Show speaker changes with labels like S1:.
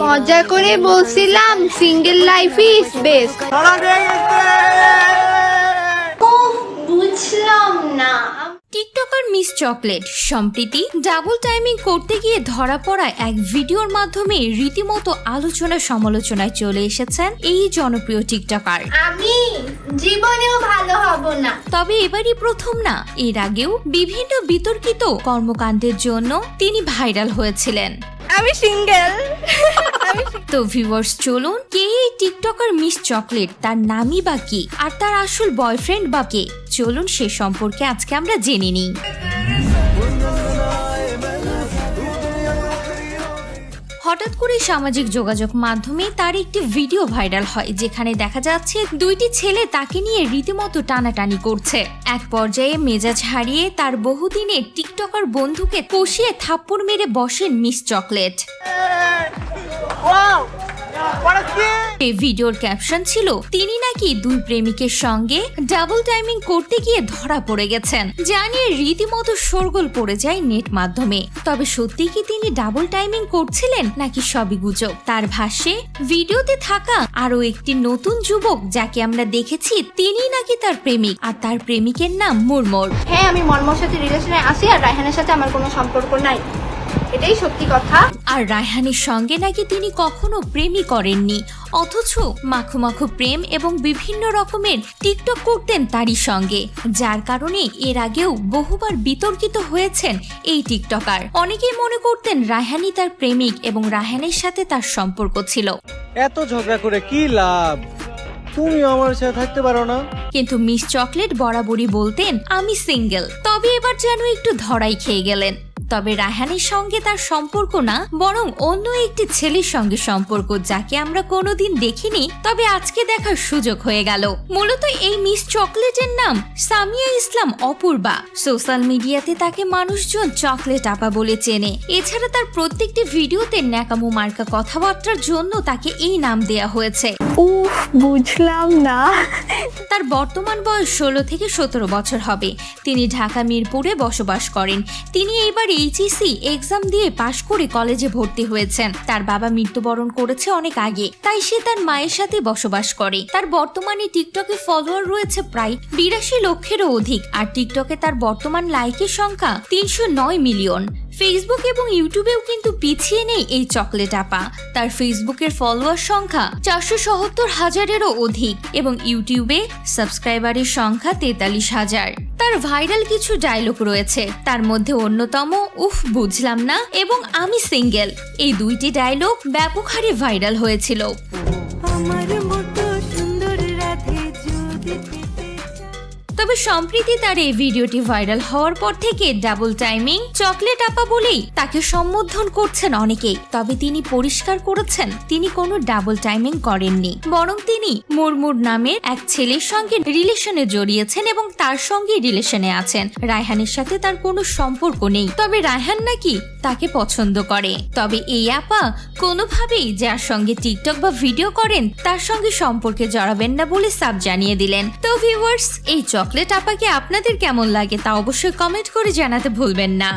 S1: মজা করে বলছিলাম সিঙ্গেল লাইফ ইজ বেস্ট বুঝলাম না।
S2: TikToker miss chocolate Sampriti double timing করতে গিয়ে ধরা পড়া এক ভিডিওর মাধ্যমে রীতিমতো আলোচনা সমালোচনায় চলে এসেছেন এই জনপ্রিয় টিকটকার।
S1: আমি জীবনেও ভালো হব না।
S2: তবে এবারই প্রথম না এর আগেও বিভিন্ন বিতর্কিত কর্মকাণ্ডের জন্য তিনি ভাইরাল হয়েছিলেন।
S1: আমি সিঙ্গেল।
S2: তো ভিউয়ার্স চলুন, কে এই টিকটকার মিস চকলেট? তার নামই বা কে? আর তার আসল বয়ফ্রেন্ড বা কে? চলুন সে সম্পর্কে আজকে আমরা জেনে নিই। হঠাৎ করে সামাজিক যোগাযোগ মাধ্যমে তার একটি ভিডিও ভাইরাল হয়, যেখানে দেখা যাচ্ছে দুইটি ছেলে তাকে নিয়ে রীতিমতো টানাটানি করছে। এক পর্যায়ে মেজাজ হারিয়ে তার বহুদিনের টিকটকার বন্ধুকে কষিয়ে থাপ্পড় মেরে বসেন মিস চকলেট। এই ভিডিওর ক্যাপশন ছিল, তিনি নাকি দুই প্রেমিকের সঙ্গে ডাবল টাইমিং করতে গিয়ে ধরা পড়ে গেছেন, যা নিয়ে রীতিমতো শোরগোল পড়ে যায় নেট মাধ্যমে। তবে সত্যি কি তিনি ডাবল টাইমিং করছিলেন নাকি সবই গুজব? তার ভাষ্যে, ভিডিওতে থাকা আরও একটি নতুন যুবক যাকে আমরা দেখেছি, তিনি নাকি তার প্রেমিক, আর তার প্রেমিকের নাম মুরমুর।
S1: হ্যাঁ আমি মর্মর সাথে রিলেশনে আছি আর রায়হানের সাথে আমার কোনো সম্পর্ক নাই। এটাই সত্যি কথা।
S2: আর রায়হানের সঙ্গে নাকি তিনি কখনো প্রেমই করেননি অথচ মাখো মাখো প্রেম এবং বিভিন্ন রকমের টিকটক করতেন তারই সঙ্গে যার কারণে এর আগেও বহুবার বিতর্কিত হয়েছেন এই টিকটকার। অনেকেই মনে করতেন রায়হানি তার প্রেমিক এবং রায়হানের সাথে তার সম্পর্ক ছিল।
S3: এত ঝগড়া করে কি লাভ? তুমি আমার সাথে থাকতে পারো না।
S2: কিন্তু মিস চকলেট বরাবরই বলতেন আমি সিঙ্গেল। তবে এবার যেন একটু ধরাই খেয়ে গেলেন। তবে রায়হানের সঙ্গে তার সম্পর্ক না, বরং অন্য একটি ছেলের সঙ্গে সম্পর্ক যাকে আমরা কোনোদিন দেখিনি, তবে আজকে দেখার সুযোগ হয়ে গেল। মূলত এই মিস চকলেটের নাম সামিয়া ইসলাম অপূর্বা। সোশ্যাল মিডিয়াতে তাকে মানুষজন চকলেট আপা বলে চেনে। এছাড়া তার প্রত্যেকটি ভিডিওতে ন্যাকামো মার্কা কথাবার্তার জন্য তাকে এই নাম দেয়া হয়েছে।
S4: উফ, বুঝলাম না।
S2: তার বর্তমান বয়স ষোলো থেকে সতেরো বছর হবে। তিনি ঢাকা, মিরপুরে বসবাস করেন। তিনি এবার এইচএসসি এক্সাম দিয়ে পাশ করে কলেজে ভর্তি হয়েছেন। তার বাবা মৃত্যুবরণ করেছে অনেক আগে, তাই সে তার মায়ের সাথে বসবাস করে। তার বর্তমানে টিকটকে ফলোয়ার রয়েছে প্রায় বিরাশি লক্ষেরও অধিক, আর টিকটকে তার বর্তমান লাইকের সংখ্যা তিনশো নয় মিলিয়ন। ফেসবুক এবং ইউটিউবেও কিন্তু পিছিয়ে নেই এই চকলেট আপা। তার ফেসবুকের ফলোয়ার সংখ্যা চারশো সত্তর হাজারেরও অধিক এবং ইউটিউবে সাবস্ক্রাইবারের সংখ্যা তেতাল্লিশ হাজার। তার ভাইরাল কিছু ডায়লগ রয়েছে। তার মধ্যে অন্যতম, উফ, বুঝলাম না, এবং আমি সিঙ্গেল এই দুইটি ডায়লগ ব্যাপক হারে ভাইরাল হয়েছিল।
S4: আমার মতো সুন্দর রাধে যদি
S2: তবে সম্প্রীতি তার এই ভিডিওটি ভাইরাল হওয়ার পর থেকে ডাবল টাইমিং চকলেট আপা বলেই তাকে সম্বোধন করছেন অনেকেই। তবে তিনি পরিষ্কার করেছেন, তিনি কোনো ডাবল টাইমিং করেননি। বরং তিনি মুরমুর নামের এক ছেলের সঙ্গে রিলেশনে জড়িয়েছেন এবং তার সঙ্গে রিলেশনে আছেন। রায়হানের সাথে তার কোনো সম্পর্ক নেই। তবে রায়হান নাকি তাকে পছন্দ করে। তবে এই আপা কোনোভাবেই যার সঙ্গে টিকটক বা ভিডিও করেন, তার সঙ্গে সম্পর্কে জড়াবেন না বলে সাব জানিয়ে দিলেন। তো ভিউয়ার্স এই চকলেট আপাকে আপনাদের কেমন লাগে তা অবশ্যই কমেন্ট করে জানাতে ভুলবেন না।